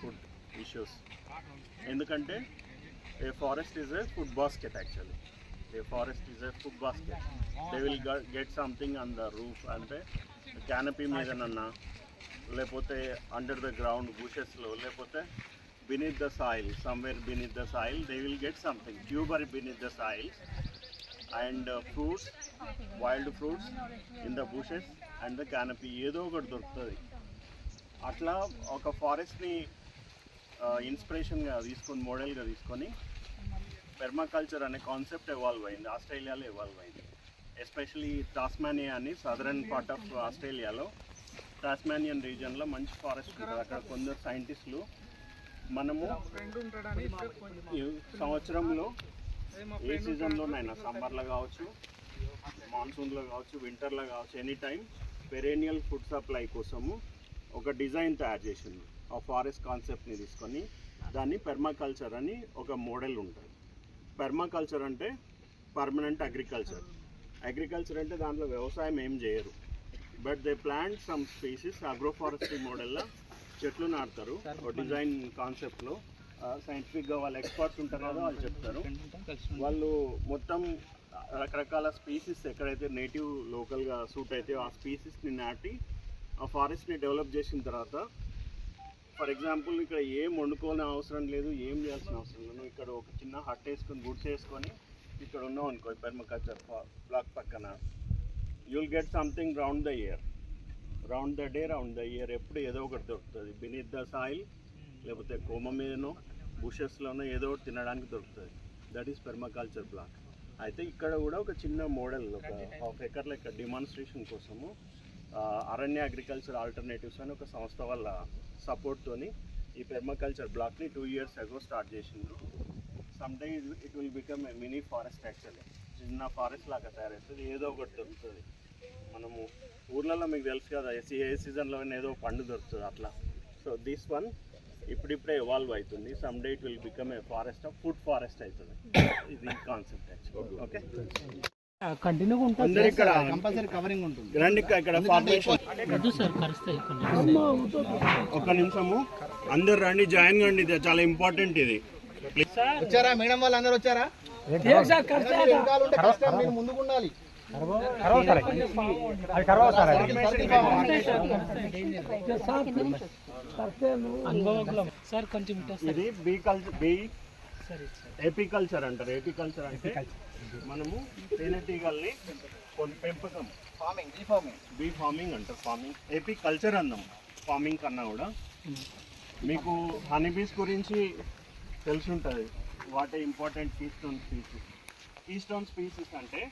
Food issues ఎందుకంటే a forest is a food basket actually a forest is a food basket they will get something on the roof అంటే canopy మీదనన్నా లేకపోతే under the ground బుషెస్లో లేకపోతే beneath the soil somewhere beneath the soil they will get something tuber beneath the soil and fruits wild fruits in the bushes and the canopy ఏదో ఒకటి దొరుకుతుంది. అట్లా ఒక ఫారెస్ట్ని ఇన్స్పిరేషన్గా తీసుకొని మోడల్గా తీసుకొని పెర్మాకల్చర్ అనే కాన్సెప్ట్ ఎవాల్వ్ అయింది. ఆస్ట్రేలియాలో ఎవాల్వ్ అయింది. ఎస్పెషలీ టాస్మానియా అని సదరన్ పార్ట్ ఆఫ్ ఆస్ట్రేలియాలో టాస్మానియన్ రీజియన్లో మంచి ఫారెస్ట్ ఉంటుంది. అక్కడ కొందరు సైంటిస్టులు మనము ఈ సంవత్సరంలో ఏ సీజన్లోనైనా సమ్మర్లో కావచ్చు మాన్సూన్లో కావచ్చు వింటర్లో కావచ్చు any time perennial food supply కోసము ఒక డిజైన్ తయారు చేసింది ఫారెస్ట్ కాన్సెప్ట్ని తీసుకొని దాన్ని పెర్మాకల్చర్ అని ఒక మోడల్ ఉంటుంది. పెర్మాకల్చర్ అంటే పర్మనెంట్ అగ్రికల్చర్. అగ్రికల్చర్ అంటే దాంట్లో వ్యవసాయం ఏం చేయరు. But they plant some species agroforestry మోడల్లో చెట్లు నాటుతారు. డిజైన్ కాన్సెప్ట్లో సైంటిఫిక్గా వాళ్ళ ఎక్స్పర్ట్స్ ఉంటారు కదా వాళ్ళు చెప్తారు. వాళ్ళు మొత్తం రకరకాల స్పీసీస్ ఎక్కడైతే నేటివ్ లోకల్గా సూట్ అయితే ఆ స్పీసీస్ని నాటి ఆ ఫారెస్ట్ని డెవలప్ చేసిన తర్వాత ఫర్ ఎగ్జాంపుల్ ఇక్కడ ఏం వండుకోవాలని అవసరం లేదు ఏం చేయాల్సిన అవసరం లేదు. ఇక్కడ ఒక చిన్న హట్ వేసుకొని గుడ్స్ వేసుకొని ఇక్కడ ఉన్నావు అనుకో పెర్మకల్చర్ బ్లాక్ పక్కన. You'll get something round the year round the day round the year ఎప్పుడు ఏదో ఒకటి దొరుకుతుంది. బినీత్ ద సాయిల్ లేకపోతే కోమ మీదనో బుషెస్లోనో ఏదో ఒకటి తినడానికి దొరుకుతుంది. దట్ ఈస్ పెర్మాకల్చర్ బ్లాక్ అయితే ఇక్కడ కూడా ఒక చిన్న మోడల్ ఒక హాఫ్ ఎకర్ లెక్క డిమాన్స్ట్రేషన్ కోసము అరణ్య అగ్రికల్చర్ ఆల్టర్నేటివ్స్ అని ఒక సంస్థ వాళ్ళ సపోర్ట్తోని ఈ పెర్మాకల్చర్ బ్లాక్ని టూ ఇయర్స్ అగో స్టార్ట్ చేసిండ్రు. Some day it will become a mini forest actually చిన్న ఫారెస్ట్ లాగా తయారవుతుంది. ఏదో ఒకటి దొరుకుతుంది. మనము ఊర్లలో మీకు తెలుసు కదా ఏ ఏ సీజన్లో ఏదో పండు దొరుకుతుంది అట్లా. సో దిస్ వన్ ఇప్పుడిప్పుడే ఎవాల్వ్ అవుతుంది. Some day it will become a forest of food forest అవుతుంది ఇది కాన్సెప్ట్ యాక్చువల్లీ ఓకే కంటిన్యూగా ఉంటుంది అందరు ఇక్కడ కంపల్సరీ కవరింగ్ ఉంటుంది రండి ఇక్కడ ఒక నిమిషము అందరు రండి జాయిన్ కండి ఇది చాలా ఇంపార్టెంట్ ఇది వచ్చారా మేడం వాళ్ళు అందరు వచ్చారా ముందుకు ఉండాలి అనుభవం సార్ కొంచెం ఇటు వస్తే. ఇది బీ కల్చర్ బీ సరే సార్ ఏపీకల్చర్ అంటారు. ఏపీకల్చర్ అంటే మనము తేనెటీగల్ని కొన్ని పెంపకం. Farming bee farming bee farming అంటారు ఫార్మింగ్ ఏపీ కల్చర్ అందాం ఫార్మింగ్ కన్నా కూడా. మీకు హనీ బీస్ గురించి తెలిసి ఉంటుంది what important keystone species keystone species అంటే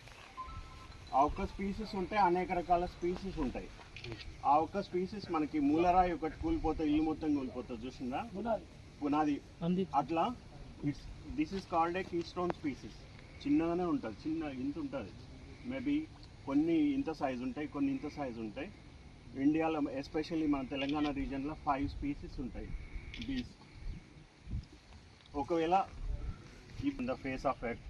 ఆ ఒక్క స్పీసీస్ ఉంటే అనేక రకాల స్పీసీస్ ఉంటాయి. ఆ ఒక్క స్పీసీస్ మనకి మూలరాయి ఒకటి కూలిపోతే ఇల్లు మొత్తం కూలిపోతుంది చూసిందా? పునాది. అట్లా it's this is called a keystone species చిన్నగానే ఉంటుంది చిన్న ఇంత ఉంటుంది. మేబీ కొన్ని ఇంత సైజు ఉంటాయి కొన్ని ఇంత సైజు ఉంటాయి. ఇండియాలో ఎస్పెషల్లీ మన తెలంగాణ రీజన్లో ఫైవ్ స్పీసీస్ ఉంటాయి. బీస్ ఒకవేళ ద ఫేస్ ఆఫ్ ఎట్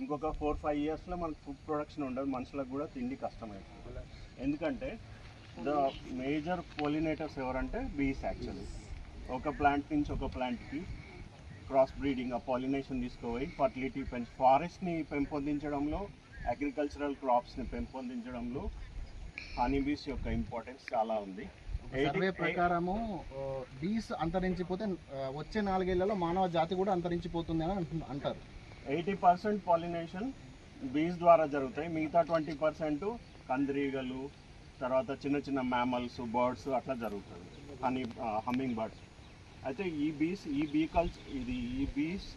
ఇంకొక ఫోర్ ఫైవ్ ఇయర్స్లో మనకు ఫుడ్ ప్రొడక్షన్ ఉండదు మనుషులకు కూడా తిండి కష్టమైంది ఎందుకంటే ద మేజర్ పోలినేటర్స్ ఎవరంటే బీస్ యాక్చువల్లీ ఒక ప్లాంట్ నుంచి ఒక ప్లాంట్కి క్రాస్ బ్రీడింగ్ ఆ పాలినేషన్ తీసుకుపోయి ఫర్టిలిటీ పెంచి ఫారెస్ట్ని పెంపొందించడంలో అగ్రికల్చరల్ క్రాప్స్ని పెంపొందించడంలో హనీ బీస్ యొక్క ఇంపార్టెన్స్ చాలా ఉంది. సర్వే ప్రకారము బీస్ అంతరించిపోతే వచ్చే నాలుగేళ్ళలో మానవ జాతి కూడా అంతరించిపోతుంది అని అంటు- అంటారు. ఎయిటీ పర్సెంట్ పాలినేషన్ బీస్ ద్వారా జరుగుతాయి. మిగతా ట్వంటీ పర్సెంట్ కందిరీగలు తర్వాత చిన్న చిన్న మ్యామల్స్ బర్డ్స్ అట్లా జరుగుతుంది హనీ హమ్మింగ్ బర్డ్స్ అయితే ఈ బీస్ ఈ బీ కల్చర్ ఇది ఈ బీస్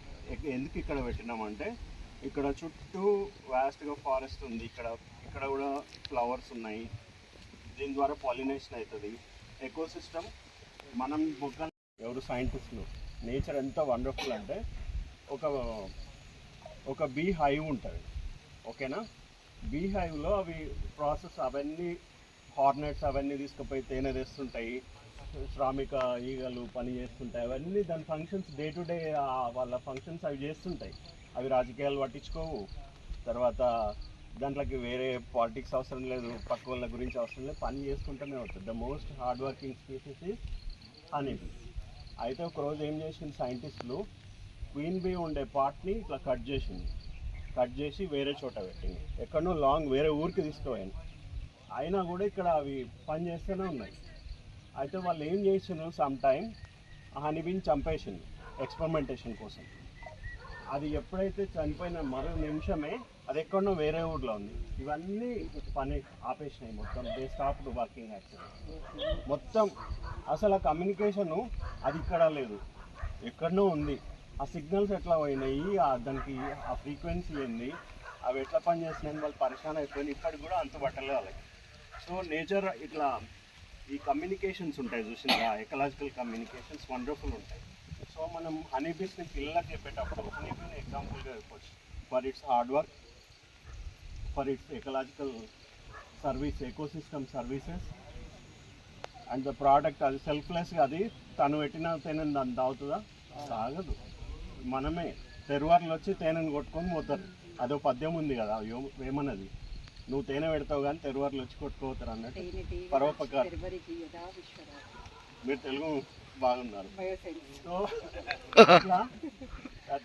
ఎందుకు ఇక్కడ పెట్టినామంటే ఇక్కడ చుట్టూ వాస్ట్గా ఫారెస్ట్ ఉంది. ఇక్కడ ఇక్కడ కూడా ఫ్లవర్స్ ఉన్నాయి. దీని ద్వారా పాలినేషన్ అవుతుంది. ఎకో సిస్టమ్ మనం మొక్కలు ఎవరు సైంటిస్టులు నేచర్ ఎంత వండర్ఫుల్ అంటే ఒక ఒక బీ హైవ్ ఉంటుంది ఓకేనా బీ హైవ్లో అవి ప్రాసెస్ అవన్నీ హార్నెట్స్ అవన్నీ తీసుకుపోయి తేనె తెస్తుంటాయి. శ్రామిక ఈగలు పని చేస్తుంటాయి. అవన్నీ దాని ఫంక్షన్స్ డే టు డే వాళ్ళ ఫంక్షన్స్ అవి చేస్తుంటాయి. అవి రాజకీయాలు పట్టించుకోవు. తర్వాత దాంట్లోకి వేరే పాలిటిక్స్ అవసరం లేదు. పక్క వాళ్ళ గురించి అవసరం లేదు. పని చేసుకుంటూనే ఉంటుంది the most hard working species is honey అయితే ఒక రోజు ఏం చేసింది సైంటిస్టులు క్వీన్ బీ ఉండే పార్ట్ని ఇట్లా కట్ చేసింది. కట్ చేసి వేరే చోట పెట్టింది. ఎక్కడనో లాంగ్ వేరే ఊరికి తీసుకుపోయాను అయినా కూడా ఇక్కడ అవి పని చేస్తూనే ఉన్నాయి. అయితే వాళ్ళు ఏం చేసిండ్రు సమ్ టైం హనీబీని చంపేసింది ఎక్స్పెరిమెంటేషన్ కోసం. అది ఎప్పుడైతే చనిపోయిన మరో నిమిషమే అది ఎక్కడనో వేరే ఊర్లో ఉంది. ఇవన్నీ పని ఆపేసినాయి మొత్తం. దే స్టాప్ వర్కింగ్ యాక్చువల్ మొత్తం అసలు ఆ కమ్యూనికేషన్ అది ఇక్కడ లేదు. ఎక్కడనో ఉంది. ఆ సిగ్నల్స్ ఎట్లా పోయినాయి? ఆ దానికి ఆ ఫ్రీక్వెన్సీ ఏంది? అవి ఎట్లా పనిచేస్తున్నాయని వాళ్ళు పరిశాన్ అయిపోయింది ఇప్పటికి కూడా అంత పట్టలేదు వాళ్ళకి. సో నేచర్ ఇట్లా ఈ కమ్యూనికేషన్స్ ఉంటాయి చూసిందా ఎకలాజికల్ కమ్యూనికేషన్స్ వండర్ఫుల్ ఉంటాయి. సో మనం హనీ బీస్ని చెప్పేటప్పుడు హనీబీని ఎగ్జాంపుల్గా చెప్పచ్చు. For its hard work for its ecological service ecosystem services and the product అది సెల్ఫ్లెస్గా అది తను పెట్టిన తేనెను దాన్ని తాగుతుందా? తాగదు. మనమే తెరువార్లు వచ్చి తేనెను కొట్టుకొని పోతారు. అదో పద్యం ఉంది కదా యో- నువ్వు తేనె పెడతావు కానీ తెరువార్లు వచ్చి కొట్టుకోతారు అన్నట్టు. పరోపకారం. మీరు తెలుగు బాగున్నారు. సో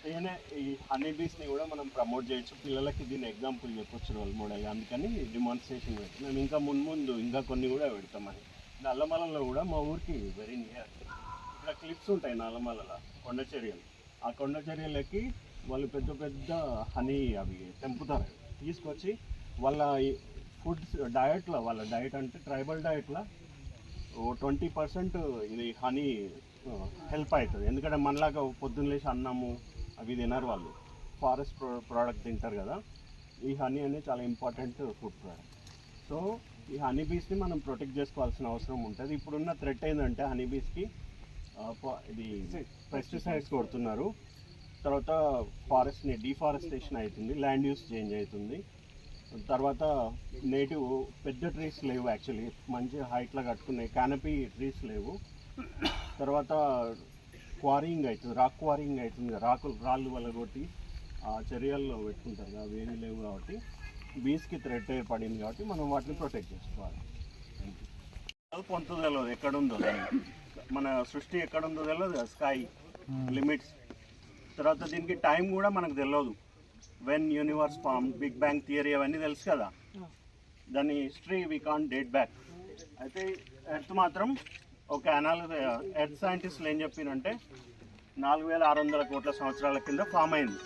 తేనె ఈ హనీ బీస్ని కూడా మనం ప్రమోట్ చేయొచ్చు. పిల్లలకి దీన్ని ఎగ్జాంపుల్ చెప్పొచ్చు రోల్ మోడల్ అందుకని డిమాన్స్ట్రేషన్ పెట్టి మేము ఇంకా మున్ముందు ఇంకా కొన్ని కూడా పెడతామని నల్లమలలో కూడా మా ఊరికి వెరీ నియర్ ఇక్కడ క్లిప్స్ ఉంటాయి నల్లమలలో కొండ చర్యలు. ఆ కొండ చర్యలకి వాళ్ళు పెద్ద పెద్ద హనీ అవి తెంపుతారు. తీసుకొచ్చి వాళ్ళ ఫుడ్ డయట్లో వాళ్ళ డయట్ అంటే ట్రైబల్ డయట్లో ఓ ట్వంటీ పర్సెంట్ ఇది హనీ హెల్ప్ అవుతుంది ఎందుకంటే మనలాగా పొద్దున్న లేచి అన్నము అవి తినరు వాళ్ళు. ఫారెస్ట్ ప్రోడక్ట్ తింటారు కదా ఈ హనీ అనేది చాలా ఇంపార్టెంట్ ఫుడ్ ప్రోడక్ట్. సో ఈ హనీ బీస్ని మనం ప్రొటెక్ట్ చేసుకోవాల్సిన అవసరం ఉంటుంది. ఇప్పుడున్న థ్రెట్ ఏంటంటే హనీ బీస్కి ఇది పెస్టిసైడ్స్ కొడుతున్నారు. తర్వాత ఫారెస్ట్ని డిఫారెస్టేషన్ అవుతుంది ల్యాండ్ యూస్ చేంజ్ అవుతుంది తర్వాత నేటివ్ పెద్ద ట్రీస్ లేవు యాక్చువల్లీ మంచి హైట్లో కట్టుకున్నాయి. కానపీ ట్రీస్ లేవు. తర్వాత క్వారింగ్ అవుతుంది. రాక్ క్వారింగ్ అవుతుంది కదా, రాకులు రాళ్ళు వల్ల కొట్టి ఆ చర్యల్లో పెట్టుకుంటారు కదా. వేడి లేవు కాబట్టి బీస్కి థ్రెట్ ఏర్పడింది కాబట్టి మనం వాటిని ప్రొటెక్ట్ చేసుకోవాలి. పొంత తెలియదు ఎక్కడుందో. మన సృష్టి ఎక్కడుందో తెలియదు స్కై లిమిట్స్ తర్వాత దీనికి టైం కూడా మనకు తెలియదు when universe form big bang theory అవన్నీ తెలుసు కదా? దాని history we can date back అయితే ఎర్త్ మాత్రం ఒక అనాల ఎర్త్ సైంటిస్టులు ఏం చెప్పినంటే నాలుగు వేల ఆరు వందల కోట్ల సంవత్సరాల కింద ఫామ్ అయింది.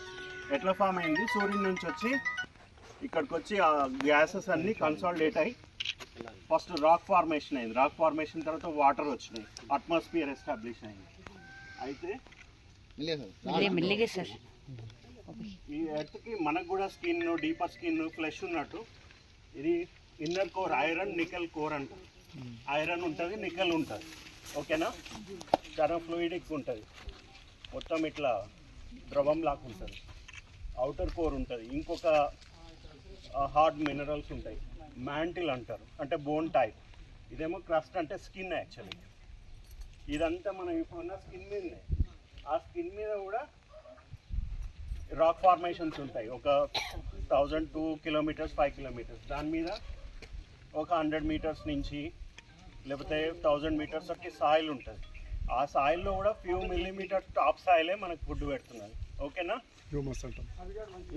ఎట్లా ఫామ్ అయింది? సూర్యుని నుంచి వచ్చి ఇక్కడికి వచ్చి ఆ గ్యాసెస్ అన్నీ కన్సాలిడేట్ అయ్యి ఫస్ట్ రాక్ ఫార్మేషన్ అయింది. రాక్ ఫార్మేషన్ తర్వాత వాటర్ వచ్చినాయి. అట్మాస్ఫియర్ ఎస్టాబ్లిష్ అయింది. అయితే ఈ ఎర్త్కి మనకు కూడా స్కిన్ డీపర్ స్కిన్ ఫ్లెష్ ఉన్నట్టు. ఇది inner core iron nickel core అంటారు ఐరన్ ఉంటుంది నికెల్ ఉంటుంది. ఓకేనా? చాలా ఫ్లూయిడిక్ ఉంటుంది. మొత్తం ఇట్లా ద్రవం లాగా ఉంటుంది. అవుటర్ కోర్ ఉంటుంది. ఇంకొక హార్డ్ మినరల్స్ ఉంటాయి. మ్యాంటిల్ అంటారు. అంటే బోన్ టైప్. ఇదేమో క్రస్ట్ అంటే స్కిన్ యాక్చువల్లీ. ఇదంతా మనం ఇప్పుడున్న స్కిన్ మీదనే. ఆ స్కిన్ మీద కూడా రాక్ ఫార్మేషన్స్ ఉంటాయి. ఒక thousand two kilometres five kilometres దాని మీద ఒక హండ్రెడ్ మీటర్స్ నుంచి లేకపోతే థౌజండ్ మీటర్స్ వరకు సాయిల్ ఉంటుంది. ఆ సాయిల్లో కూడా ఫ్యూ మిల్లీమీటర్స్ టాప్ సాయిలే మనకు ఫుడ్ పెడుతున్నది. ఓకేనా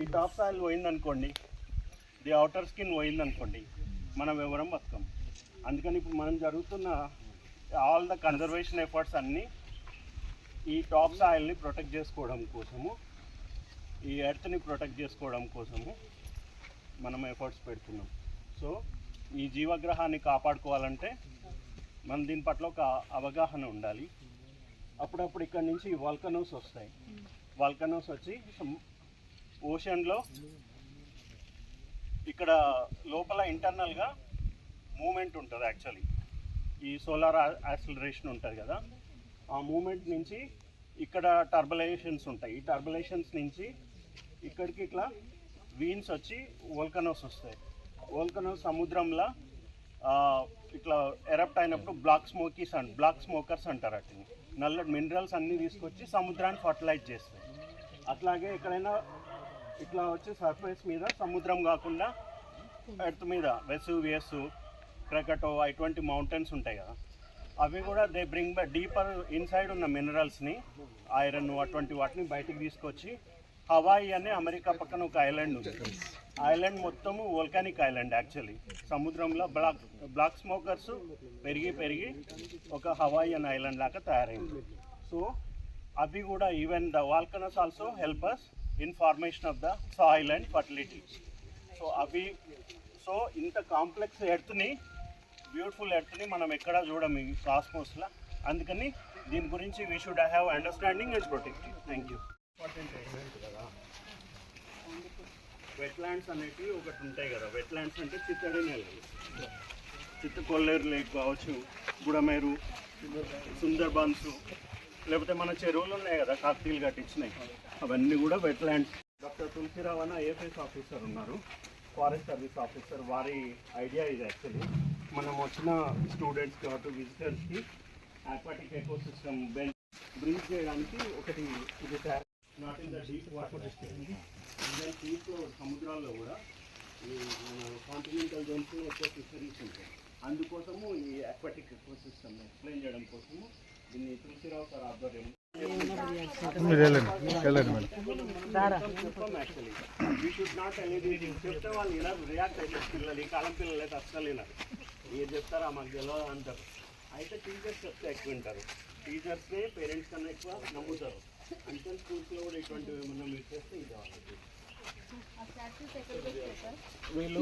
ఈ టాప్ సాయిల్ పోయిందనుకోండి ది అవుటర్ స్కిన్ పోయిందనుకోండి మనం ఎవరం బతుకం. అందుకని ఇప్పుడు మనం జరుగుతున్న ఆల్ ద కన్జర్వేషన్ ఎఫర్ట్స్ అన్నీ ఈ టాప్ సాయిల్ని ప్రొటెక్ట్ చేసుకోవడం కోసము ఈ ఎర్త్ని ప్రొటెక్ట్ చేసుకోవడం కోసము మనం ఎఫర్ట్స్ పెడుతున్నాం. సో ఈ జీవగ్రహాన్ని కాపాడుకోవాలంటే మన దీని పట్ల ఒక అవగాహన ఉండాలి. అప్పుడప్పుడు ఇక్కడ నుంచి వాల్కనోస్ వస్తాయి. వాల్కనోస్ వచ్చి ఓషన్లో ఇక్కడ లోపల ఇంటర్నల్గా మూమెంట్ ఉంటుంది యాక్చువల్లీ ఈ సోలార్ యాక్సిలరేషన్ ఉంటుంది కదా. ఆ మూమెంట్ నుంచి ఇక్కడ టర్బులేషన్స్ ఉంటాయి. ఈ టర్బులేషన్స్ నుంచి ఇక్కడికి ఇట్లా వీన్స్ వచ్చి వోల్కనోస్ వస్తాయి. వోల్కనోస్ సముద్రంలో ఇట్లా ఎరప్ట్ అయినప్పుడు బ్లాక్ స్మోకీస్ అంట బ్లాక్ స్మోకర్స్ అంటారు వాటిని. నల్ల మినరల్స్ అన్నీ తీసుకొచ్చి సముద్రాన్ని ఫర్టిలైజ్ చేస్తాయి. అట్లాగే ఎక్కడైనా ఇట్లా వచ్చి సర్ఫేస్ మీద సముద్రం కాకుండా ఎర్త్ మీద వెసువియస్ క్రకటో ఇటువంటి మౌంటైన్స్ ఉంటాయి కదా. అవి కూడా they bring by deeper inside ఉన్న మినరల్స్ని ఐరన్ అటువంటి వాటిని బయటికి తీసుకొచ్చి హవాయి అనే అమెరికా పక్కన ఒక ఐలాండ్ ఉంది. ఐలాండ్ మొత్తము వోల్కానిక్ ఐలాండ్ యాక్చువల్లీ. సముద్రంలో బ్లాక్ బ్లాక్ స్మోకర్స్ పెరిగి పెరిగి ఒక హవాయి అనే ఐలాండ్ లాగా తయారైంది. సో అవి కూడా even the volcanoes also help us in formation of the soil and fertility. So అవి సో ఇంత కాంప్లెక్స్ ఎర్త్ని బ్యూటిఫుల్ ఎర్త్ని మనం ఎక్కడా చూడం ఈ కాస్మోస్లో. అందుకని దీని గురించి we should have understanding and protective thank you important element కదా వెట్లాండ్స్ అనేటివి ఒకటి ఉంటాయి కదా. వెట్లాండ్స్ అంటే చిత్తడి నెలలు చిత్త కొల్లేరు లేక్ కావచ్చు గుడమేరు సుందర్బన్స్ లేకపోతే మన చెరువులు ఉన్నాయి కదా కాకతీయులు కట్టించినాయి అవన్నీ కూడా వెట్లాండ్స్ డాక్టర్ తులసిరావు అన్న ఐఎఫ్ఎస్ ఆఫీసర్ ఉన్నారు. ఫారెస్ట్ సర్వీస్ ఆఫీసర్ వారి ఐడియా ఇది యాక్చువల్లీ మనం వచ్చిన స్టూడెంట్స్ కాబట్టి విజిటర్స్కి ఆక్వాటిక్ ఎకోసిస్టమ్ బెంచ్ బ్రీజ్ చేయడానికి ఒకటి ఇది not in the deep water even deep సముద్రాల్లో కూడా ఈ కాంటినెంటల్ జోన్స్ ఎక్కువ ఫిషరీస్ ఉంటాయి. అందుకోసము ఈ అక్వాటిక్ ఎకో సిస్టమ్ ఎక్స్ప్లెయిన్ చేయడం కోసము దీన్ని తులసిరావు సార్ ఆధ్వర్యం చెప్తే వాళ్ళు వినరు రియాక్ట్ అవుతారు పిల్లలు ఈ కాలం పిల్లలు అయితే అస్సలు వినరు. ఏది చెప్తారా మాకు తెలియదు అంటారు. అయితే టీచర్స్ చెప్తే ఎక్కువ వింటారు. టీచర్స్నే పేరెంట్స్ కన్నా ఎక్కువ నమ్ముతారు. అంటే స్కూల్స్లో కూడా ఇటువంటివి ఏమన్నా మీరు చేస్తే ఇది వీళ్ళు